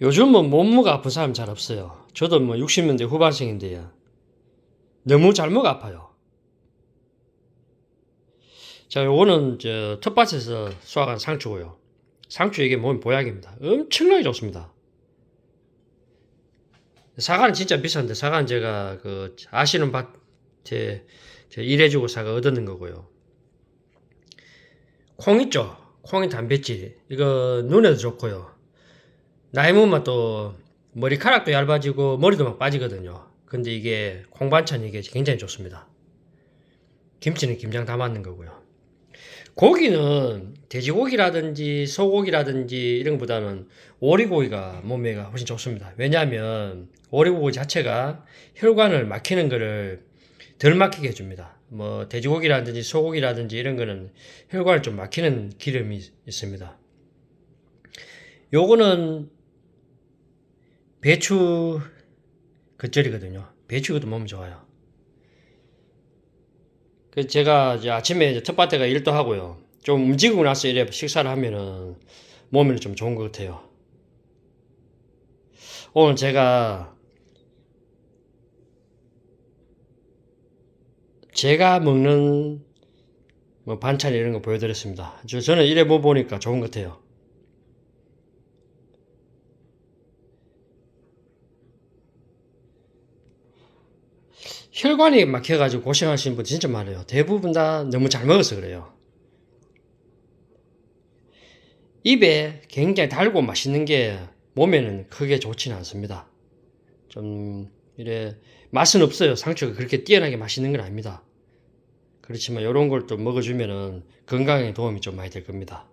요즘은 몸무게 아픈 사람 잘 없어요. 저도 뭐 60년대 후반생인데요. 너무 잘못 아파요. 자, 요거는 저 텃밭에서 수확한 상추고요. 상추 이게 몸 보약입니다. 엄청나게 좋습니다. 사과는 진짜 비싼데 사과는 제가 그 아시는 밭에 일해주고 사과 얻는 거고요. 콩 있죠? 콩이 단백질 이거 눈에도 좋고요. 나이 먹으면 또 머리카락도 얇아지고 머리도 막 빠지거든요. 근데 이게 콩반찬 이게 굉장히 좋습니다. 김치는 김장 다 맞는 거고요. 고기는 돼지고기라든지 소고기라든지 이런 것보다는 오리고기가 몸매가 훨씬 좋습니다. 왜냐하면 오리고기 자체가 혈관을 막히는 거를 덜 막히게 해줍니다. 뭐 돼지고기라든지 소고기라든지 이런 거는 혈관을 좀 막히는 기름이 있습니다. 요거는 배추 겉절이거든요. 배추가 몸 좋아요. 그 제가 이제 아침에 이제 텃밭에 가 일도 하고요. 좀 움직이고 나서 이래 식사를 하면은 몸에는 좀 좋은 것 같아요. 오늘 제가 제가 먹는 뭐 반찬 이런 거 보여드렸습니다. 저- 저는 이래 뭐 보니까 좋은 것 같아요. 혈관이 막혀가지고 고생하시는 분 진짜 많아요. 대부분 다 너무 잘 먹어서 그래요. 입에 굉장히 달고 맛있는 게 몸에는 크게 좋지는 않습니다. 좀 이래 맛은 없어요. 상추가 그렇게 뛰어나게 맛있는 건 아닙니다. 그렇지만 이런 걸또 먹어주면은 건강에 도움이 좀 많이 될 겁니다.